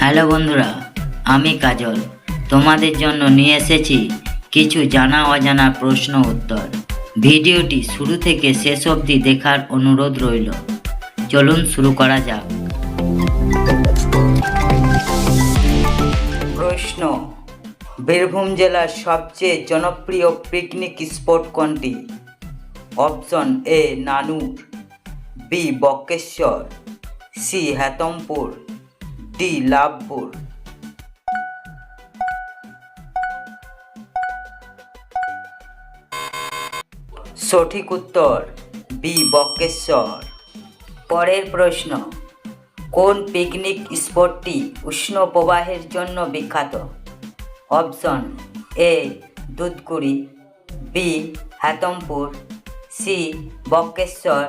Hello বন্ধুরা, আমি কাজল। তোমাদের জন্য নিয়ে এসেছি কিছু জানা অজানা প্রশ্ন উত্তর। ভিডিওটি শুরু থেকে শেষ অবধি দেখার অনুরোধ রইল। চলুন শুরু করা যাক। প্রশ্ন, বীরভূম জেলার সবচেয়ে জনপ্রিয় পিকনিক স্পট কোনটি? Option A, Nanur, B Bakreshwar C, Hetampur D Labhpur সঠিক উত্তর, বি বক্রেশ্বর পরের প্রশ্ন, কোন পিকনিক স্পটটি উষ্ণ প্রবাহের জন্য বিখ্যাত? Option, A, Dudhkuri, B, Hatampur, C Bakreshwar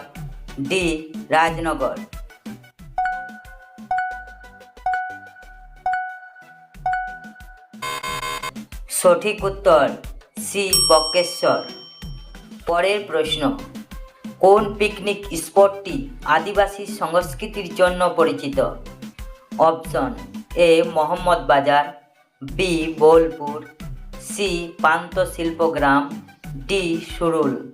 D, Rajnagar. সঠিক উত্তর সি বক্রেশ্বর পরের প্রশ্ন, কোন পিকনিক স্পটটি আদিবাসী সংস্কৃতির জন্য পরিচিত? Option, A, Mohammad Bazar, B, Bolpur, C, Pant Shilpagram, D, Surul.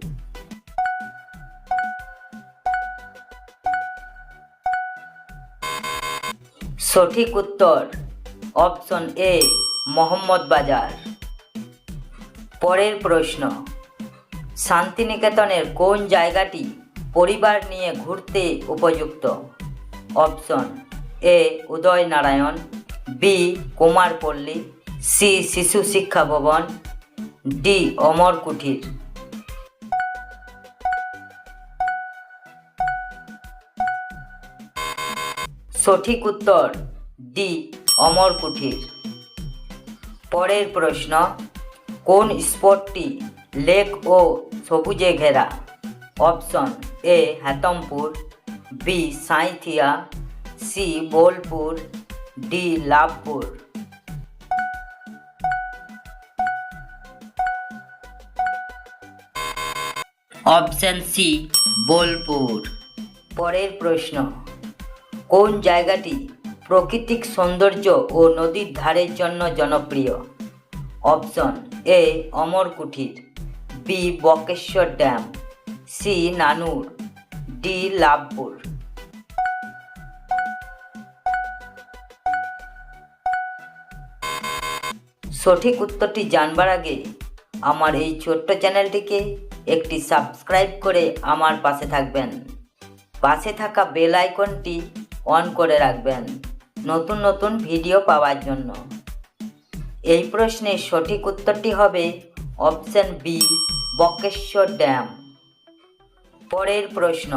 সঠিক উত্তর, অপশন, এ, মোহাম্মদ বাজার। পরের প্রশ্ন। শান্তিনিকেতনের কোন জায়গাটি পরিবার নিয়ে ঘুরতে উপযুক্ত? Option A, Udaynarayan, B, Kumarpalli, C, Shishu Shiksha Bhavan, D, অমর কুঠির। সঠিক উত্তর, ডি, অমর কুঠির। পরের প্রশ্ন কোন স্পটটি লেক ও সবুজে ঘেরা? Option A, Hatampur, B, Sainthia, C, Bolpur, D, Labhpur. Option C, Bolpur. পরের প্রশ্ন, কোন জায়গাটি প্রাকৃতিক সৌন্দর্য ও নদীর ধারের জন্য জনপ্রিয়? Option A Amar Kuthir B, Bakeshwar dam. C, Nanur. D, Labhpur. সঠিক উত্তরটি জানবার আগে আমার এই ছোট্ট চ্যানেলটিকে একটি সাবস্ক্রাইব করে আমার পাশে থাকবেন। পাশে থাকা বেল আইকনটি অন করে রাখবেন নতুন নতুন ভিডিও পাওয়ার জন্য। এই প্রশ্নের সঠিক উত্তরটি হবে অপশন বি বকেশ্বর ড্যাম। পরের প্রশ্ন,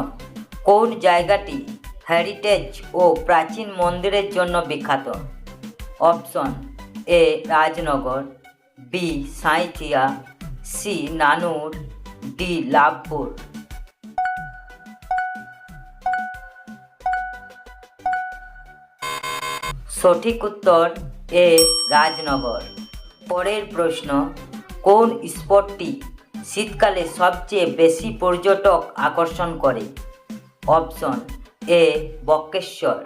কোন জায়গাটি হেরিটেজ ও প্রাচীন মন্দিরের জন্য বিখ্যাত? Option A, Rajnagar, B, Sainthia, C, Nanur, D, Labhpur. সঠিক উত্তর এ রাজনগর। পরের প্রশ্ন, কোন স্পটটি শীতকালে সবচেয়ে বেশি পর্যটক আকর্ষণ করে? Option, A Bakreshwar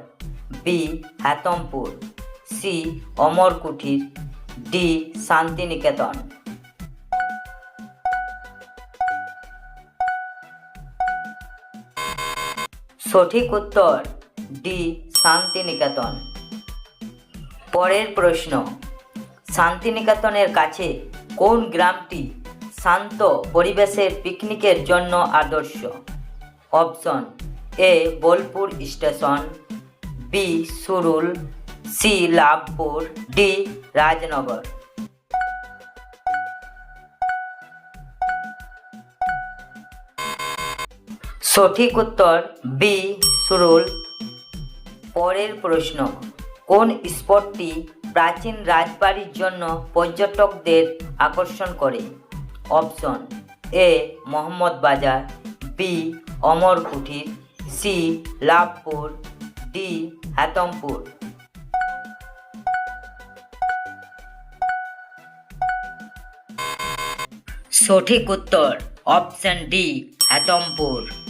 B Hatampur, C Amarkuthir, D Santiniketan. সঠিক উত্তর, ডি শান্তিনিকেতন। পরের প্রশ্ন। শান্তিনিকেতনের কাছে কোন গ্রামটি শান্ত পরিবেশের পিকনিকের জন্য আদর্শ? Option A, Bolpur station, B, Surul, C, Labhpur, D, Rajnagar. সঠিক উত্তর বি, সুরুল। পরের প্রশ্ন কোন স্পটটি প্রাচীন রাজবাড়ির জন্য পর্যটকদের আকর্ষণ করে? Option A, Mohammad Bazar, B, Amar Kuthir C, Labhpur, D, Hatampur. সঠিক উত্তর, অপশন ডি, হাতমপুর।